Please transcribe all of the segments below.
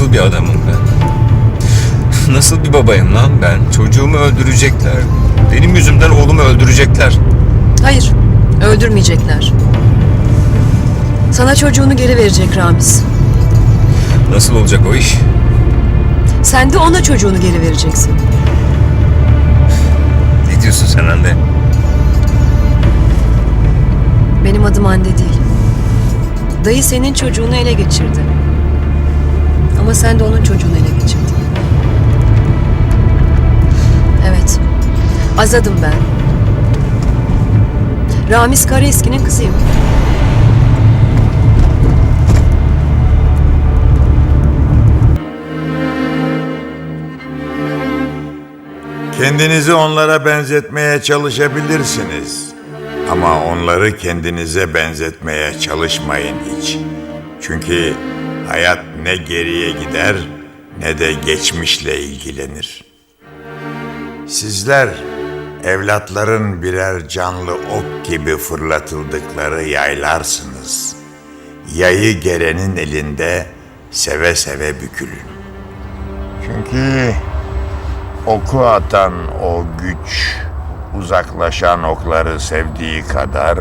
Nasıl bir adamım ben? Nasıl bir babayım lan ben? Çocuğumu öldürecekler. Benim yüzümden oğlumu öldürecekler. Hayır, öldürmeyecekler. Sana çocuğunu geri verecek Ramiz. Nasıl olacak o iş? Sen de ona çocuğunu geri vereceksin. Ne diyorsun sen anne? Benim adım Hande değil. Dayı senin çocuğunu ele geçirdi. Ama sen de onun çocuğunu ele geçirdin. Evet. Azadım ben. Ramiz Karaeski'nin kızıyım. Kendinizi onlara benzetmeye çalışabilirsiniz. Ama onları kendinize benzetmeye çalışmayın hiç. Çünkü hayat ne geriye gider ne de geçmişle ilgilenir. Sizler evlatların birer canlı ok gibi fırlatıldıkları yaylarsınız. Yayı gerenin elinde seve seve bükülün. Çünkü Oku atan o güç uzaklaşan okları sevdiği kadar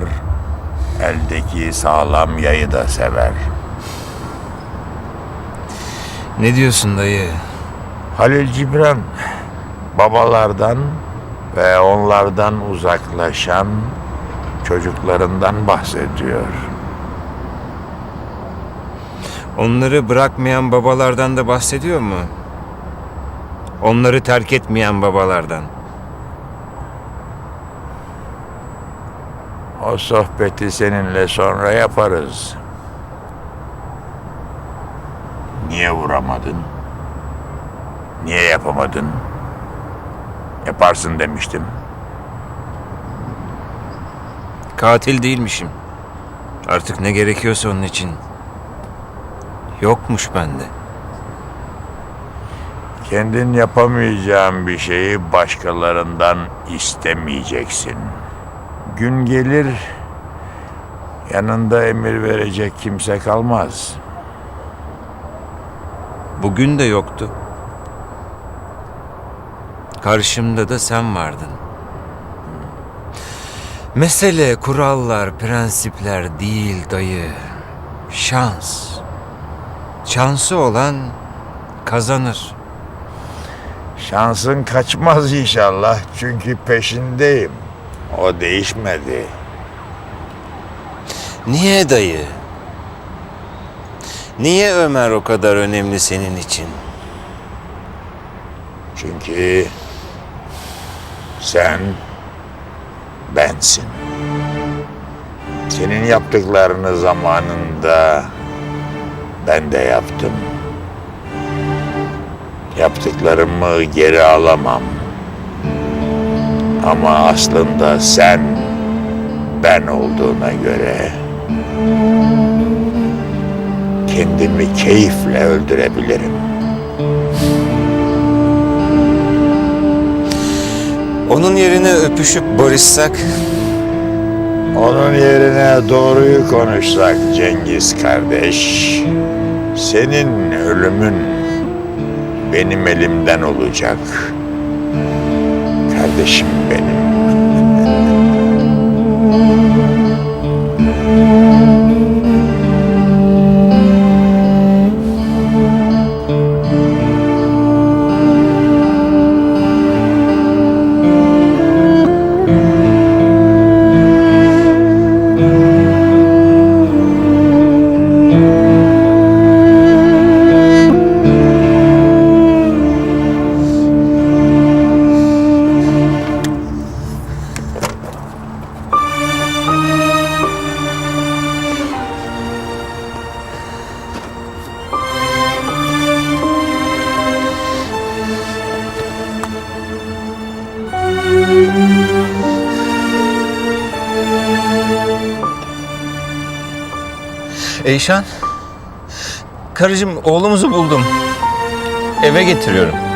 eldeki sağlam yayı da sever. Ne diyorsun dayı? Halil Cibran babalardan ve onlardan uzaklaşan çocuklarından bahsediyor. Onları bırakmayan babalardan da bahsediyor mu? Onları terk etmeyen babalardan. O sohbeti seninle sonra yaparız. Niye vuramadın? Niye yapamadın? Yaparsın demiştim. Katil değilmişim. Artık ne gerekiyorsa onun için. Yokmuş bende. Kendin yapamayacağın bir şeyi başkalarından istemeyeceksin. Gün gelir yanında emir verecek kimse kalmaz. Bugün de yoktu. Karşımda da sen vardın. Mesele kurallar, prensipler değil dayı. Şans. Şansı olan kazanır. Şansın kaçmaz inşallah çünkü peşindeyim. O değişmedi. Niye dayı? Niye Ömer o kadar önemli senin için? Çünkü sen bensin. Senin yaptıklarını zamanında ben de yaptım. Yaptıklarımı geri alamam. Ama aslında sen ben olduğuna göre kendimi keyifle öldürebilirim. Onun yerine öpüşüp barışsak Onun yerine doğruyu konuşsak Cengiz kardeş. Senin ölümün benim elimden olacak. Kardeşim benim. Eyşan, karıcığım oğlumuzu buldum. Eve getiriyorum.